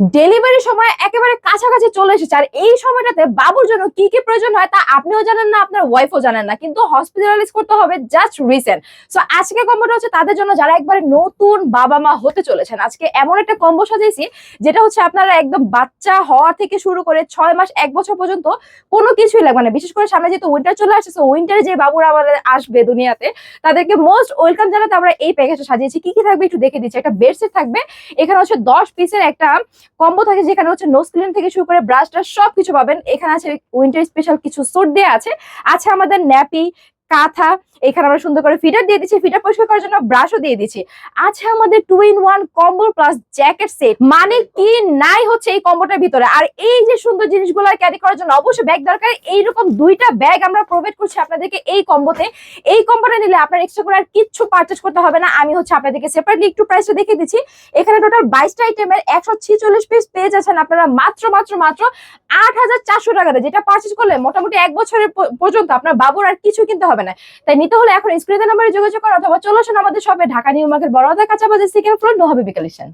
ডেলিভারির সময় একেবারে কাছাকাছি চলে এসেছে। আর এই সময়টাতে বাবুর জন্য কি কি প্রয়োজন হয় তা আপনিও জানেন না, আপনার ওয়াইফও জানেন না। কিন্তু হসপিটালাইজ করতে হবে জাস্ট রিসেন্ট সো আজকে কম্বোটা হচ্ছে তাদের জন্য যারা একবারে নতুন বাবা মা হতে চলেছেন। আজকে এমন একটা কম্বো সাজিয়েছি, যেটা হচ্ছে আপনারা একদম বাচ্চা হওয়া থেকে শুরু করে ছয় মাস, এক বছর পর্যন্ত কোনো কিছুই লাগবে না। বিশেষ করে সামনে যেহেতু উইন্টার চলে আসছে সো উইন্টারে যে বাবুরা আমাদের আসবে দুনিয়াতে, তাদেরকে মোস্ট ওয়েলকাম জানাতে আমরা এই প্যাকেজটা সাজিয়েছি। কি কি থাকবে একটু দেখে দিচ্ছি। একটা বেডশিট থাকবে, এখানে হচ্ছে দশ পিসের একটা কম্বো থাকে যেখানে হচ্ছে নোজ ক্লিন থেকে শুরু করে ব্রাশটা সব কিছু পাবেন। এখানে আছে উইন্টার স্পেশাল কিছু স্যুট দেওয়া আছে। আছে আমাদের ন্যাপি কাঁথা, এখানে আমরা সুন্দর করে ফিটার দিয়ে দিচ্ছি, ফিটার পরিষ্কার করার জন্য ব্রাশও দিয়ে দিচ্ছি। আছে আমাদের টু ইন ওয়ান কম্বল প্লাস জ্যাকেট সেট মানে কি নাই হচ্ছে এই কম্বোটার ভিতরে। আর এই যে সুন্দর জিনিসগুলো ক্যারি করার জন্য অবশ্যই ব্যাগ দরকার। এইরকম দুইটা ব্যাগ আমরা প্রোভাইড করছি আপনাদেরকে এই কম্বোতে এই কম্বোটা নিলে আপনার এক্সট্রা করে আর কিচ্ছু পারচেজ করতে হবে না। আমি হচ্ছে আপনাদেরকে সেপারেটলি একটু প্রাইসটা দেখিয়ে দিচ্ছি। এখানে টোটাল বাইশটা আইটেমের একশো ছিচল্লিশ পিস পেয়ে যাচ্ছেন আপনারা মাত্র মাত্র মাত্র আট হাজার চারশো টাকাতে যেটা পার্চেস করলে মোটামুটি এক বছরের পর্যন্ত আপনার বাবুর আর কিছু কিনতে হবে না। তাই নিতে হলে এখন স্ক্রিনে নাম্বারে যোগাযোগ করো অথবা চলে আসুন আমাদের সবাই ঢাকা নিউ মার্কেট বড় কাছাকাছি বাজার সেকেন্ড ফ্লোর নোহাবি কালেকশন